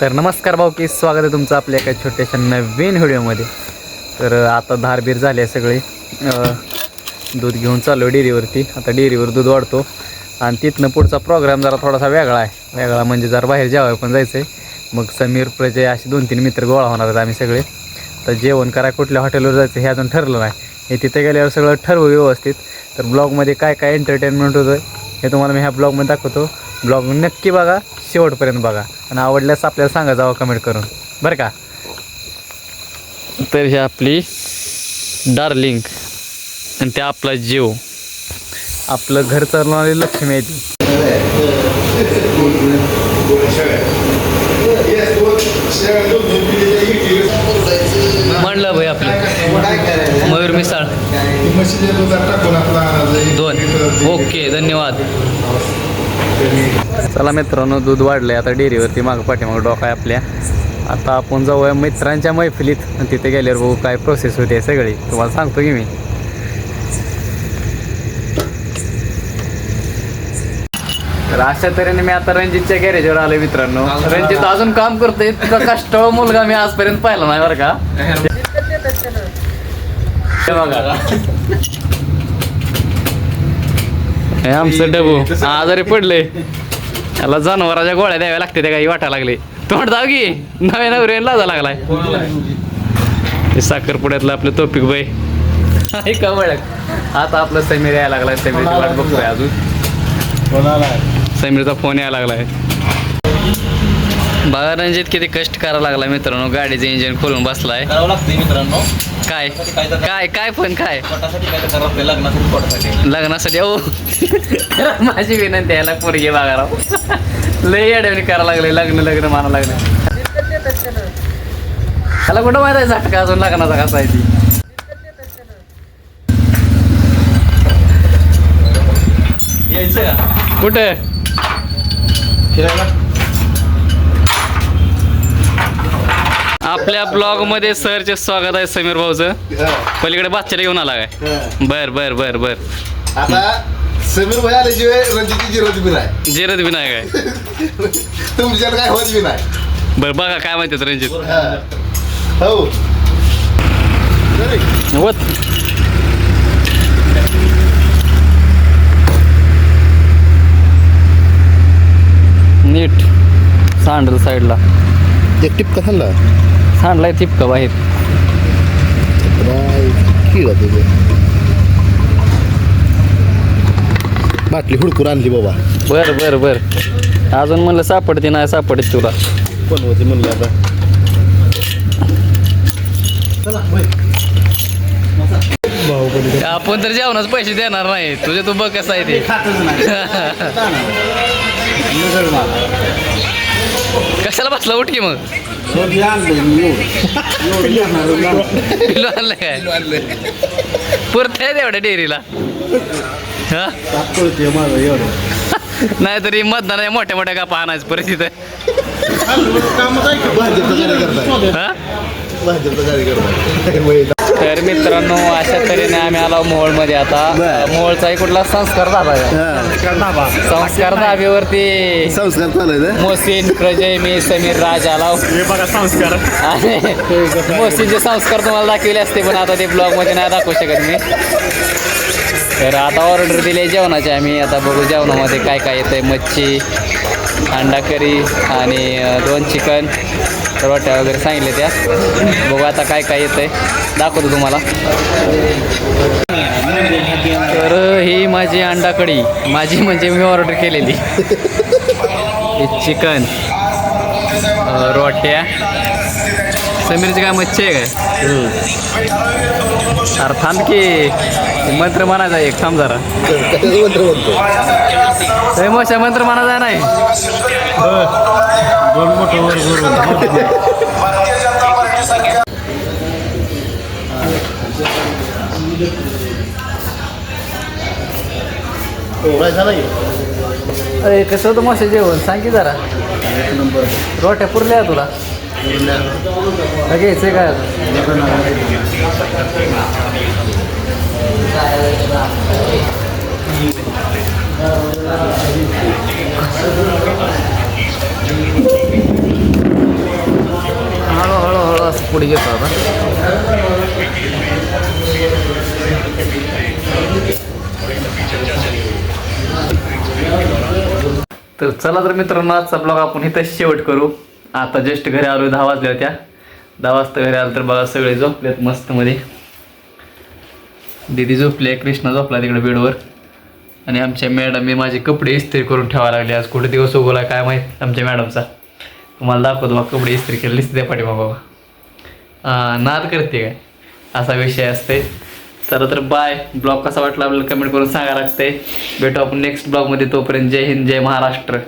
तर नमस्कार भाऊ की स्वागत आहे तुमचं आपल्या एका छोट्याशा नवीन व्हिडिओमध्ये. तर आता धारबीर झाली आहे सगळी. दूध घेऊन चाललो डेअरीवरती. आता डेअरीवर दूध वाढतो. आणि तिथनं पुढचा प्रोग्राम जरा थोडासा वेगळा आहे. वेगळा म्हणजे जरा बाहेर जेवायला पण जायचं आहे मग समीर प्रजय असे दोन तीन मित्र गोळा होणार आहेत आम्ही सगळे. तर जेवण कराय कुठल्या हॉटेलवर जायचं हे अजून ठरलं नाही. हे तिथे गेल्यावर सगळं ठरवू व्यवस्थित. तर ब्लॉगमध्ये काय काय एंटरटेनमेंट होतं हे तुम्हाला मी ह्या ब्लॉगमध्ये दाखवतो. ब्लॉग नक्की बघा शेवटपर्यंत बघा. आणि आवडल्यास आपल्याला सांगा जावं कमेंट करून. बरं का? तर ही आपली डार्लिंग आणि ते आपला जीव. आपलं घर चालवणारी लक्ष्मी आहे ती. म्हणलं भाई आपलं. मयूर मिसाळ. दोन. ओके धन्यवाद. चला मित्रांनो दूध वाढलंय. आता डेअरीवरती मागं पाठीमागं डोका आहे आपल्या. आता आपण जाऊया मित्रांच्या मैफिलीत. आणि तिथे गेल्यावर बघू काय प्रोसेस होते सगळी. तुम्हाला सांगतो की मी. तर अशा तऱ्हेने मी आता रणजितच्या गॅरेजवर आलोय मित्रांनो. रणजित अजून काम करतोय. तुझा कष्टाळू मुलगा मी आजपर्यंत पाहिला नाही बरं का. बघा. हे आमचं डबू. आजारी पडले. त्याला जनावराच्या गोळ्या द्याव्या लागते त्या काही वाटायला लागले. तोंड दाव की. नव्या नवऱ्याला लाजा लागलाय. हे साखरपुड्यातलं आपलं तोपिक बाई. हे का आता आपलं समीर यायला लागलाय. समीरची वाट बघतोय अजून. समीरचा फोन यायला लागलाय. बघा रणजित किती कष्ट करायला लागला मित्रांनो. गाडीचं इंजिन खोलून बसलाय. करावं लागते मित्रांनो. काय? काय तर- काय काय पण काय? पोटासाठी काय तर करावं लागते लग्नासाठी पोटासाठी. लग्नासाठी ओ माझी विनंती आहे याला पोरगी बघायला. लय अडवणी करायला लागले लग्न लग्न माना लागले. त्याला कुठं माहिती आहे झटका अजून लग्नाचा कसा आहे ती? यायचं का? कुठं? फिरायला? आपल्या ब्लॉगमध्ये सरचे स्वागत आहे समीर भाऊचं. पलीकडे बाচ্চাला घेऊन आला काय? बर बर बर बर. आता समीर भाई आल्याशिवाय जिरत बी नाही. जिरत बी नाही काय? तुमच्यात काय होत बी नाही. बर बघा काय म्हणतात रणजित हा. हो. वत. नीट. सांडल साईडला एक टिप कसा सांडलाय तिपका बाहेर. तुझे. बाटली हुडकून आणली बाबा. बर बर बर. अजून म्हणलं सापडते नाही सापडते तुला. कोण होते म्हणलं आता. आपण तर जेवणाच पैसे देणार नाही. तुझे तू बघ कसं आहे ते. कशाला बसला? उठ की मग. पिलो आणलं काय पुरत आहे तेवढ्या डेअरीला हा नाहीतरी मतदान मोठ्या मोठ्या का आणायचं परत तिथं भाजपचं गाडी करताय हा भाजपचं करताय तर मित्रांनो अशा तऱ्हेने आम्ही आलो मोहोळमध्ये आता. मोहोळचाही कुठला संस्कार झाला संस्कार धाब्यावरती संस्कार चालायचं मोहसिन प्रजय मी समीर राज आलाव हे बघा संस्कार. आणि मोहसिनचे संस्कार तुम्हाला दाखवले असते पण आता ते ब्लॉगमध्ये नाही दाखवू शकत मी. तर आता ऑर्डर दिली जेवणाची आम्ही. आता बघू जेवणामध्ये काय काय येतंय. मच्छी अंडा करी आणि दोन चिकन रोट्या वगैरे सांगितले त्या बघू आता काय काय येतंय. दाखवतो तुम्हाला. तर ही माझी अंडा कढी माझी म्हणजे मी ऑर्डर केलेली. चिकन. रोट्या. समीरची काय मच्छी आहे काय? अरे थांब की. मंत्र म्हणायचा एक. थांब जरा. मंत्र म्हणतो मंत्र म्हणायचा नाही. झालं अरे कसं होतं मोठं जेवण? सांग की जरा. रोट्या पुरल्या तुला? का घ्यायचंय काय? पुढे घेतो आता. तर चला तर मित्रांनो आजचा ब्लॉग आपण इथं शेवट करू. आता जस्ट घरी आलो दहा वाजल्या होत्या. दहा वाजता घरी आलं तर बघा सगळे झोपलेत मस्त मध्ये दीदी झोपली आहे कृष्णा झोपला तिकडे बेडवर. आणि आमच्या मॅडम मी माझे कपडे इस्त्री करून ठेवायला लागले. आज कुठे दिवस उगवला काय माहीत आमच्या मॅडमचा तुम्हाला दाखवतो बा कपडे इस्त्री केले दिसते द्या पाठी बाबा नाद करते काय? असा विषय असते. चला तर बाय ब्लॉग कसा वाटला आपल्याला कमेंट करून सांगा लागते. भेटू आपण नेक्स्ट ब्लॉगमध्ये तोपर्यंत जय हिंद जय महाराष्ट्र.